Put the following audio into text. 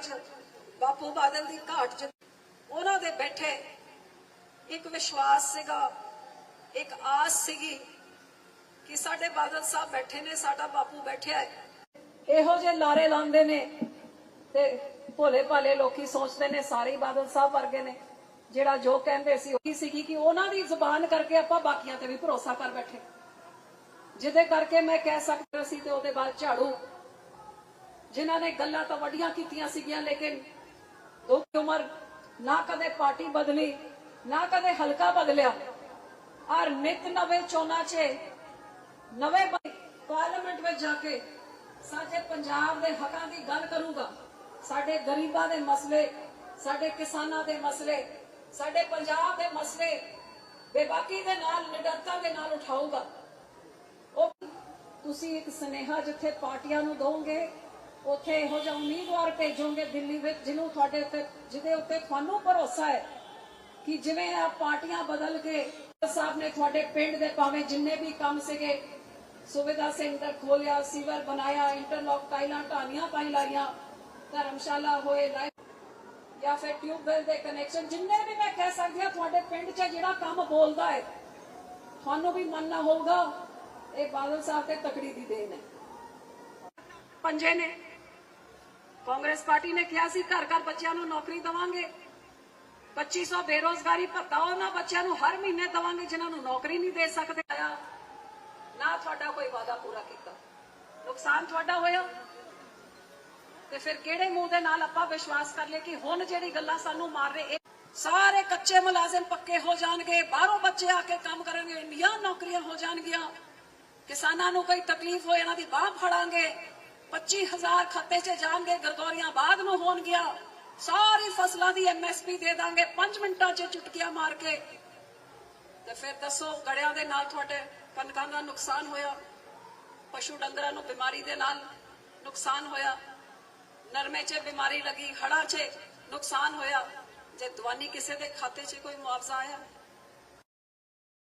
ਅੱਜ ਬਾਪੂ ਬਾਦਲ ਦੀ ਘਾਟ 'ਚ ਉਹਨਾਂ ਦੇ ਬੈਠੇ ਇੱਕ ਵਿਸ਼ਵਾਸ ਸੀਗਾ, ਇੱਕ ਆਸ ਸੀਗੀ ਕਿ ਸਾਡੇ ਬਾਦਲ ਸਾਹਿਬ ਬੈਠੇ ਨੇ, ਸਾਡਾ ਬਾਪੂ ਬੈਠਿਆ ਹੈ। ਇਹੋ ਜਿਹੇ ਲਾਰੇ ਲਾਉਂਦੇ ਨੇ ਤੇ ਭੋਲੇ ਭਾਲੇ ਲੋਕੀ ਸੋਚਦੇ ਨੇ ਸਾਰੇ ਬਾਦਲ ਸਾਹਿਬ ਵਰਗੇ ਨੇ, ਜਿਹੜਾ ਜੋ ਕਹਿੰਦੇ ਸੀ ਉਹੀ ਸੀਗੀ ਕਿ ਉਹਨਾਂ ਦੀ ਜ਼ੁਬਾਨ ਕਰਕੇ ਆਪਾਂ ਬਾਕੀਆਂ ਤੇ ਵੀ ਭਰੋਸਾ ਕਰ ਬੈਠੇ। ਜਿਹਦੇ ਕਰਕੇ ਮੈਂ ਕਹਿ ਸਕਦਾ ਸੀ ਤੇ ਉਹਦੇ ਬਾਅਦ ਝਾੜੂ ਜਿਨ੍ਹਾਂ ਨੇ ਗੱਲਾਂ ਤਾਂ ਵੱਡੀਆਂ ਕੀਤੀਆਂ ਸੀਗੀਆਂ, ਲੇਕਿਨ ਦੁੱਖ ਉਮਰ ਨਾ ਕਦੇ ਪਾਰਟੀ ਬਦਲੀ, ਨਾ ਕਦੇ ਹਲਕਾ ਬਦਲਿਆ। ਔਰ ਨਿਤ ਨਵੇਂ ਚੋਣਾਂ 'ਚ ਨਵੇਂ ਪਾਰਲੀਮੈਂਟ ਵਿੱਚ ਜਾ ਕੇ ਸਾਡੇ ਪੰਜਾਬ ਦੇ ਹੱਕਾਂ ਦੀ ਗੱਲ ਕਰੂਗਾ। ਸਾਡੇ ਗਰੀਬਾਂ ਦੇ ਮਸਲੇ, ਸਾਡੇ ਕਿਸਾਨਾਂ ਦੇ ਮਸਲੇ, ਸਾਡੇ ਪੰਜਾਬ ਦੇ ਮਸਲੇ ਬੇਬਾਕੀ ਦੇ ਨਾਲ, ਨਿਡਰਤਾ ਦੇ ਨਾਲ ਉਠਾਊਗਾ। ਉਹ ਤੁਸੀਂ ਇੱਕ ਸਨੇਹਾ ਜਿੱਥੇ ਪਾਰਟੀਆਂ ਨੂੰ ਦੋਗੇ ਉੱਥੇ ਇਹੋ ਜਿਹਾ ਉਮੀਦਵਾਰ ਭੇਜੋਗੇ ਦਿੱਲੀ ਵਿੱਚ, ਜਿਹਨੂੰ ਤੁਹਾਡੇ ਉੱਤੇ, ਜਿਹਦੇ ਉੱਤੇ ਤੁਹਾਨੂੰ ਭਰੋਸਾ ਹੈ ਕਿ ਜਿਵੇਂ ਆ ਪਾਰਟੀਆਂ ਬਦਲ ਕੇ ਸਾਹਿਬ ਨੇ ਤੁਹਾਡੇ ਪਿੰਡ ਦੇ ਭਾਵੇਂ ਜਿੰਨੇ ਵੀ ਕੰਮ ਸੀਗੇ, ਸੁਵਿਧਾ ਸੈਂਟਰ ਖੋਲਿਆ, ਸੀਵਰ ਬਣਾਇਆ, ਇੰਟਰਲੌਕ ਟਾਈਲਾਂ ਢਾਣੀਆਂ ਪਾਈ ਲਾਈਆਂ, ਧਰਮਸ਼ਾਲਾ ਹੋਏ, ਲਾਈ ਜਾਂ ਫਿਰ ਟਿਊਬਵੈਲ ਦੇ ਕਨੈਕਸ਼ਨ ਜਿੰਨੇ ਵੀ ਮੈਂ ਕਹਿ ਸਕਦੀ ਹਾਂ, ਤੁਹਾਡੇ ਪਿੰਡ 'ਚ ਜਿਹੜਾ ਕੰਮ ਬੋਲਦਾ ਹੈ, ਤੁਹਾਨੂੰ ਵੀ ਮੰਨਣਾ ਹੋਊਗਾ, ਇਹ ਬਾਦਲ ਸਾਹਿਬ ਤੇ ਤਕੜੀ ਦੀ ਦੇਣ ਹੈ। ਪੰਜੇ ਨੇ। ਕਾਂਗਰਸ ਪਾਰਟੀ ਨੇ ਕਿਹਾ ਸੀ, ਘਰ ਘਰ ਬੱਚਿਆਂ ਨੂੰ ਨੌਕਰੀ ਦਵਾਂਗੇ। 2500 ਬੇਰੋਜ਼ਗਾਰੀ ਭੱਤਾ ਉਹਨਾਂ ਬੱਚਿਆਂ ਨੂੰ ਹਰ ਮਹੀਨੇ ਦਵਾਂਗੇ ਜਿਨ੍ਹਾਂ ਨੂੰ ਨੌਕਰੀ ਨਹੀਂ ਦੇ ਸਕਦੇ। ਆ ਨਾ ਤੁਹਾਡਾ ਕੋਈ ਵਾਅਦਾ ਪੂਰਾ ਕੀਤਾ। ਨੁਕਸਾਨ ਤੁਹਾਡਾ ਹੋਇਆ। ਤੇ ਫਿਰ ਕਿਹੜੇ ਮੂੰਹ ਦੇ ਨਾਲ ਆਪਾਂ ਵਿਸ਼ਵਾਸ ਕਰ ਲਏ ਕਿ ਹੁਣ ਜਿਹੜੀ ਗੱਲਾਂ ਸਾਨੂੰ ਮਾਰ ਰਹੇ ਸਾਰੇ ਕੱਚੇ ਮੁਲਾਜ਼ਮ ਪੱਕੇ ਹੋ ਜਾਣਗੇ, ਬਾਹਰੋਂ ਬੱਚੇ ਆ ਕੇ ਕੰਮ ਕਰਨਗੇ, ਇੰਨੀਆਂ ਨੌਕਰੀਆਂ ਹੋ ਜਾਣਗੀਆਂ। ਕਿਸਾਨਾਂ ਨੂੰ ਕੋਈ ਤਕਲੀਫ ਹੋਏ, ਇਹਨਾਂ ਦੀ ਬਾਹ ਫੜਾਂਗੇ। 25000 ਖਾਤੇ 'ਚ ਜਾਣਗੇ ਗਰਗੌਰੀਆਂ ਬਾਅਦ ਨੂੰ ਹੋਣਗੀਆਂ। ਸਾਰੀ ਫਸਲਾਂ ਦੀ ਐਮਐਸਪੀ ਦੇ ਦਾਂਗੇ। 5 ਮਿੰਟਾਂ 'ਚ ਚੁਟਕੀਆਂ ਮਾਰ ਕੇ। ਤੇ ਫਿਰ ਦੱਸੋ, ਗੜਿਆਂ ਦੇ ਨਾਲ ਤੁਹਾਡੇ ਕਣਕਾਂ ਦਾ ਨੁਕਸਾਨ ਹੋਇਆ? ਪਸ਼ੂ ਡੰਗਰਾਂ ਨੂੰ ਬਿਮਾਰੀ ਦੇ ਨਾਲ ਨੁਕਸਾਨ ਹੋਇਆ? ਨਰਮੇ 'ਚ ਬਿਮਾਰੀ ਲੱਗੀ ਹੜਾਂ 'ਚ ਨੁਕਸਾਨ ਹੋਇਆ? ਜੇ ਦਵਾਨੀ ਕਿਸੇ ਦੇ ਖਾਤੇ 'ਚ ਕੋਈ ਮੁਆਵਜ਼ਾ ਆਇਆ?